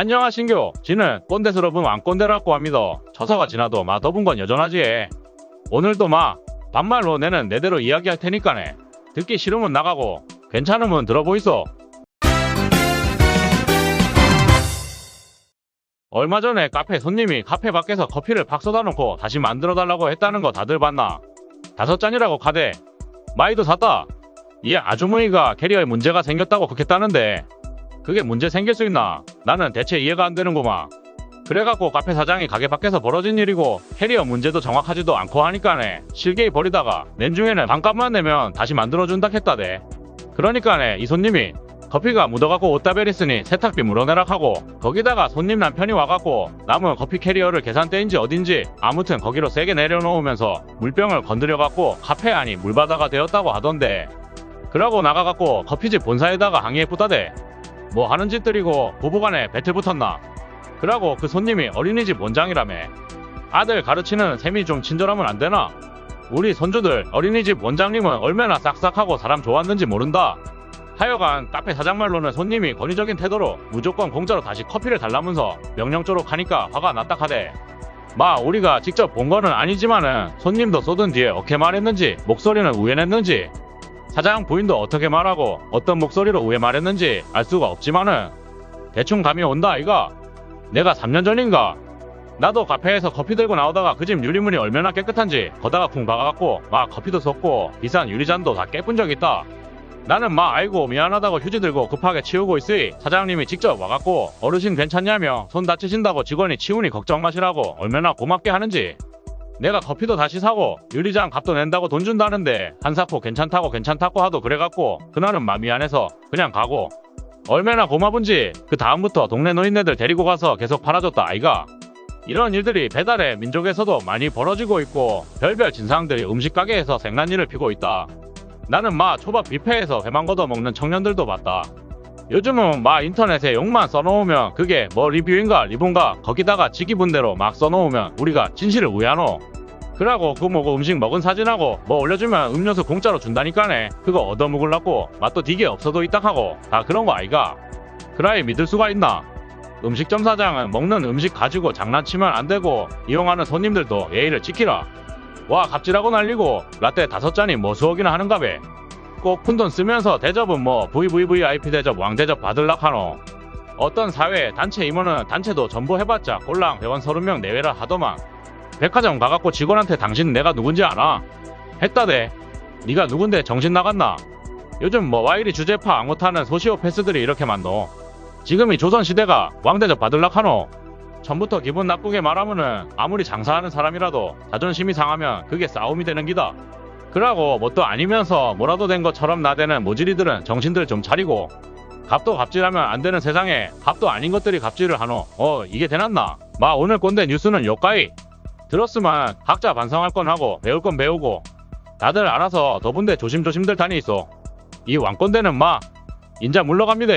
안녕하신교. 지는 꼰대스러운 왕꼰대라고 합니다. 저서가 지나도 마 더분 건 여전하지. 오늘도 마 반말로 내는 내대로 이야기할 테니까네. 듣기 싫으면 나가고 괜찮으면 들어보이소. 얼마 전에 카페 손님이 카페 밖에서 커피를 팍 쏟아놓고 다시 만들어 달라고 했다는 거 다들 봤나? 다섯 잔이라고 카대. 마이도 샀다. 이 아주머니가 캐리어에 문제가 생겼다고 그랬다는데 그게 문제 생길 수 있나? 나는 대체 이해가 안 되는구만. 그래갖고 카페 사장이 가게 밖에서 벌어진 일이고 캐리어 문제도 정확하지도 않고 하니까네 실개이 버리다가 낸 중에는 반값만 내면 다시 만들어준다 했다대. 그러니까네 이 손님이 커피가 묻어갖고 옷다 베렸으니 세탁비 물어내라 하고 거기다가 손님 남편이 와갖고 남은 커피 캐리어를 계산대인지 어딘지 아무튼 거기로 세게 내려놓으면서 물병을 건드려갖고 카페 안이 물바다가 되었다고 하던데 그러고 나가갖고 커피집 본사에다가 항의해붙다대 뭐 하는 짓들이고 부부간에 배틀 붙었나? 그러고 그 손님이 어린이집 원장이라며. 아들 가르치는 셈이 좀 친절하면 안 되나? 우리 손주들 어린이집 원장님은 얼마나 싹싹하고 사람 좋았는지 모른다. 하여간 카페 사장 말로는 손님이 권위적인 태도로 무조건 공짜로 다시 커피를 달라면서 명령조록 하니까 화가 났다 카대. 마 우리가 직접 본 거는 아니지만은 손님도 쏟은 뒤에 어떻게 말했는지 목소리는 우연했는지 사장 부인도 어떻게 말하고 어떤 목소리로 우회 말했는지 알 수가 없지만은 대충 감이 온다 아이가. 내가 3년 전인가? 나도 카페에서 커피 들고 나오다가 그 집 유리문이 얼마나 깨끗한지 거다가 쿵 박아갖고 막 커피도 쏟고 비싼 유리잔도 다 깨뿐 적 있다. 나는 막 알고 미안하다고 휴지 들고 급하게 치우고 있으니 사장님이 직접 와갖고 어르신 괜찮냐며 손 다치신다고 직원이 치우니 걱정 마시라고 얼마나 고맙게 하는지 내가 커피도 다시 사고 유리잔 값도 낸다고 돈 준다는데 한사코 괜찮다고 괜찮다고 하도 그래갖고 그날은 마 미안해서 그냥 가고. 얼마나 고마운지 그 다음부터 동네 노인네들 데리고 가서 계속 팔아줬다 아이가. 이런 일들이 배달의 민족에서도 많이 벌어지고 있고 별별 진상들이 음식 가게에서 생난일을 피고 있다. 나는 마 초밥 뷔페에서 회만 걷어 먹는 청년들도 봤다. 요즘은 마 인터넷에 욕만 써놓으면 그게 뭐 리뷰인가 리본가 거기다가 지기 분대로 막 써놓으면 우리가 진실을 우야노 그러고 그 뭐고 음식 먹은 사진하고 뭐 올려주면 음료수 공짜로 준다니까네. 그거 얻어먹으려고 맛도 되게 없어도 있다 하고. 다 그런 거 아이가? 그라이 믿을 수가 있나? 음식점 사장은 먹는 음식 가지고 장난치면 안 되고 이용하는 손님들도 예의를 지키라. 와 갑질하고 날리고 라떼 다섯 잔이 뭐 수억이나 하는가배. 꼭 푼돈 쓰면서 대접은 뭐 VVVIP 대접 왕대접 받을락 하노. 어떤 사회 단체 임원은 단체도 전부 해봤자 꼴랑 회원 30명 내외라 하더만 백화점 가갖고 직원한테 당신 내가 누군지 아나? 했다대. 네가 누군데 정신 나갔나? 요즘 뭐 와이리 주제파 앙호타는 소시오 패스들이 이렇게 많노 지금이 조선시대가 왕대접 받을락 하노. 전부터 기분 나쁘게 말하면은 아무리 장사하는 사람이라도 자존심이 상하면 그게 싸움이 되는 기다. 그러고 뭣도 아니면서 뭐라도 된 것처럼 나대는 모질이들은 정신들 좀 차리고 값도 갑질하면 안 되는 세상에 값도 아닌 것들이 갑질을 하노. 어 이게 되났나? 마 오늘 꼰대 뉴스는 요까이 들었으면 각자 반성할 건 하고 배울 건 배우고 다들 알아서 더분대 조심조심들 다니 있어 이 왕꼰대는 마 인자 물러갑니다